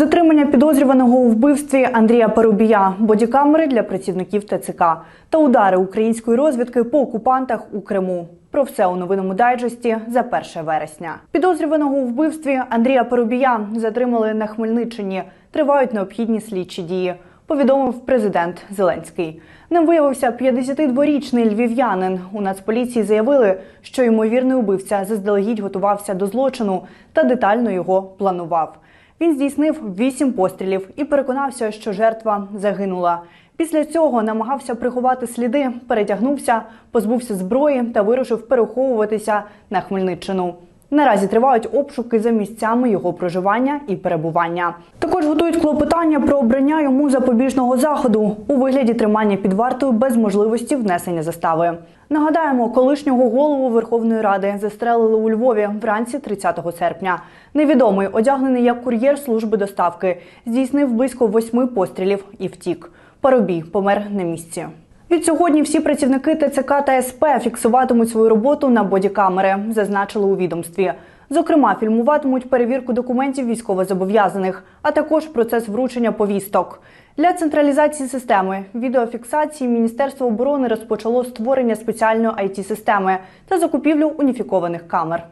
Затримання підозрюваного у вбивстві Андрія Парубія, бодікамери для працівників ТЦК та удари української розвідки по окупантах у Криму. Про все у новинному дайджесті за 1 вересня. Підозрюваного у вбивстві Андрія Парубія затримали на Хмельниччині. Тривають необхідні слідчі дії. Повідомив президент Зеленський. Ним виявився 52-річний львів'янин. У Нацполіції заявили, що ймовірний убивця заздалегідь готувався до злочину та детально його планував. Він здійснив вісім пострілів і переконався, що жертва загинула. Після цього намагався приховати сліди, перетягнувся, позбувся зброї та вирушив переховуватися на Хмельниччину. Наразі тривають обшуки за місцями його проживання і перебування. Також готують клопотання про обрання йому запобіжного заходу у вигляді тримання під вартою без можливості внесення застави. Нагадаємо, колишнього голову Верховної Ради застрелили у Львові вранці 30 серпня. Невідомий, одягнений як кур'єр служби доставки, здійснив близько восьми пострілів і втік. Парубій помер на місці. Від сьогодні всі працівники ТЦК та СП фіксуватимуть свою роботу на бодікамери, зазначили у відомстві. Зокрема, фільмуватимуть перевірку документів військовозобов'язаних, а також процес вручення повісток. Для централізації системи відеофіксації Міністерство оборони розпочало створення спеціальної it системи та закупівлю уніфікованих камер.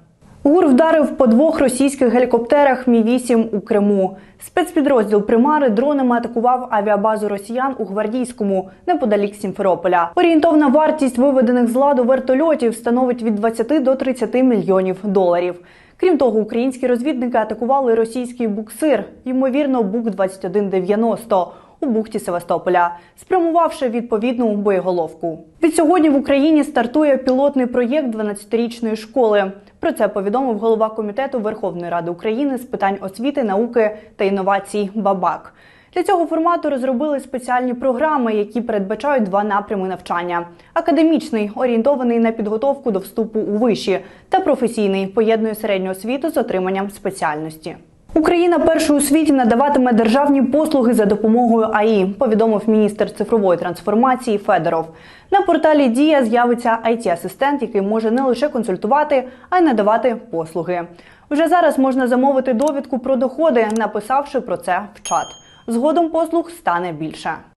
ГУР вдарив по двох російських гелікоптерах Мі-8 у Криму. Спецпідрозділ Примари дронами атакував авіабазу росіян у Гвардійському неподалік Сімферополя. Орієнтовна вартість виведених з ладу вертольотів становить від 20 до 30 мільйонів доларів. Крім того, українські розвідники атакували російський буксир, ймовірно, бук 2190 у бухті Севастополя, спрямувавши відповідну боєголовку. Від сьогодні в Україні стартує пілотний проєкт 12-річної школи. Про це повідомив голова комітету Верховної Ради України з питань освіти, науки та інновацій Бабак. Для цього формату розробили спеціальні програми, які передбачають два напрями навчання: академічний, орієнтований на підготовку до вступу у виші, та професійний поєднує середню освіту з отриманням спеціальності. Україна першою у світі надаватиме державні послуги за допомогою АІ, повідомив міністр цифрової трансформації Федоров. На порталі Дія з'явиться it асистент який може не лише консультувати, а й надавати послуги. Вже зараз можна замовити довідку про доходи, написавши про це в чат. Згодом послуг стане більше.